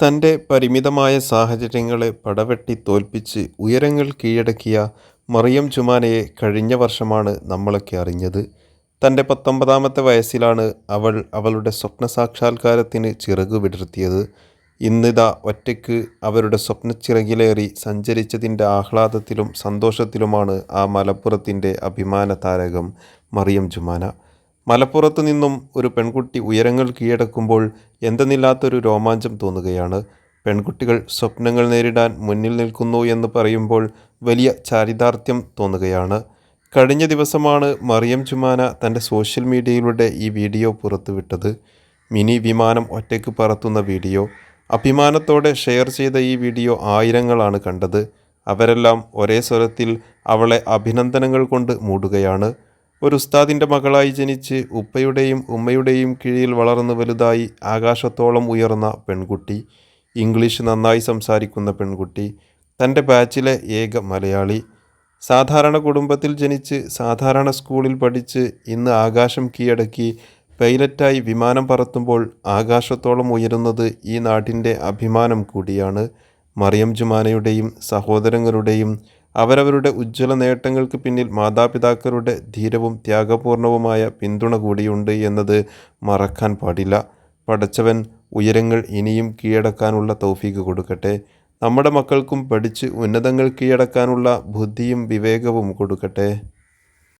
തന്റെ പരിമിതമായ സാഹചര്യങ്ങളെ പടവെട്ടി തോൽപ്പിച്ച് ഉയരങ്ങൾ കീഴടക്കിയ മറിയം ജുമാനയെ കഴിഞ്ഞ വർഷമാണ് നമ്മളൊക്കെ അറിഞ്ഞത്. തന്റെ പത്തൊമ്പതാമത്തെ വയസ്സിലാണ് അവൾ അവളുടെ സ്വപ്ന സാക്ഷാത്കാരത്തിന് ചിറകു വിടർത്തിയത്. ഇന്നിതാ ഒറ്റയ്ക്ക് അവരുടെ സ്വപ്നച്ചിറകിലേറി സഞ്ചരിച്ചതിന്റെ ആഹ്ലാദത്തിലും സന്തോഷത്തിലുമാണ് ആ മലപ്പുറത്തിന്റെ അഭിമാന താരകം മറിയം ജുമാന മലപ്പുറത്തു നിന്നും ഒരു പെൺകുട്ടി ഉയരങ്ങൾ കീഴടക്കുമ്പോൾ എന്തെന്നില്ലാത്തൊരു രോമാഞ്ചം തോന്നുകയാണ്. പെൺകുട്ടികൾ സ്വപ്നങ്ങൾ നേരിടാൻ മുന്നിൽ നിൽക്കുന്നു എന്ന് പറയുമ്പോൾ വലിയ ചാരിതാർത്ഥ്യം തോന്നുകയാണ്. കഴിഞ്ഞ ദിവസമാണ് മറിയം ചുമാന തന്റെ സോഷ്യൽ മീഡിയയിലൂടെ ഈ വീഡിയോ പുറത്തുവിട്ടത്. മിനി വിമാനം ഒറ്റയ്ക്ക് പറത്തുന്ന വീഡിയോ. അഭിമാനത്തോടെ ഷെയർ ചെയ്ത ഈ വീഡിയോ ആയിരങ്ങളാണ് കണ്ടത്. അവരെല്ലാം ഒരേ സ്വരത്തിൽ അവളെ അഭിനന്ദനങ്ങൾ കൊണ്ട് മൂടുകയാണ്. ഒരു ഉസ്താദിന്റെ മകളായി ജനിച്ച് ഉപ്പയുടെയും ഉമ്മയുടെയും കീഴിൽ വളർന്നു വലുതായി ആകാശത്തോളം ഉയർന്ന പെൺകുട്ടി ഇംഗ്ലീഷ് നന്നായി സംസാരിക്കുന്ന പെൺകുട്ടി തന്റെ ബാച്ചിലെ ഏക മലയാളി. സാധാരണ കുടുംബത്തിൽ ജനിച്ച് സാധാരണ സ്കൂളിൽ പഠിച്ച് ഇന്ന് ആകാശം കീഴടക്കി പൈലറ്റായി വിമാനം പറത്തുമ്പോൾ ആകാശത്തോളം ഉയരുന്നത് ഈ നാട്ടിന്റെ അഭിമാനം കൂടിയാണ്. മറിയം ജുമാനയുടെയും സഹോദരങ്ങളുടെയും അവരവരുടെ ഉജ്ജ്വല നേട്ടങ്ങൾക്ക് പിന്നിൽ മാതാപിതാക്കളുടെ ധീരവും ത്യാഗപൂർണവുമായ പിന്തുണ കൂടിയുണ്ട് എന്നത് മറക്കാൻ പാടില്ല. പടച്ചവൻ ഉയരങ്ങൾ ഇനിയും കീഴടക്കാനുള്ള തൗഫീക്ക് കൊടുക്കട്ടെ. നമ്മുടെ മക്കൾക്കും പഠിച്ച് ഉന്നതങ്ങൾ കീഴടക്കാനുള്ള ബുദ്ധിയും വിവേകവും കൊടുക്കട്ടെ.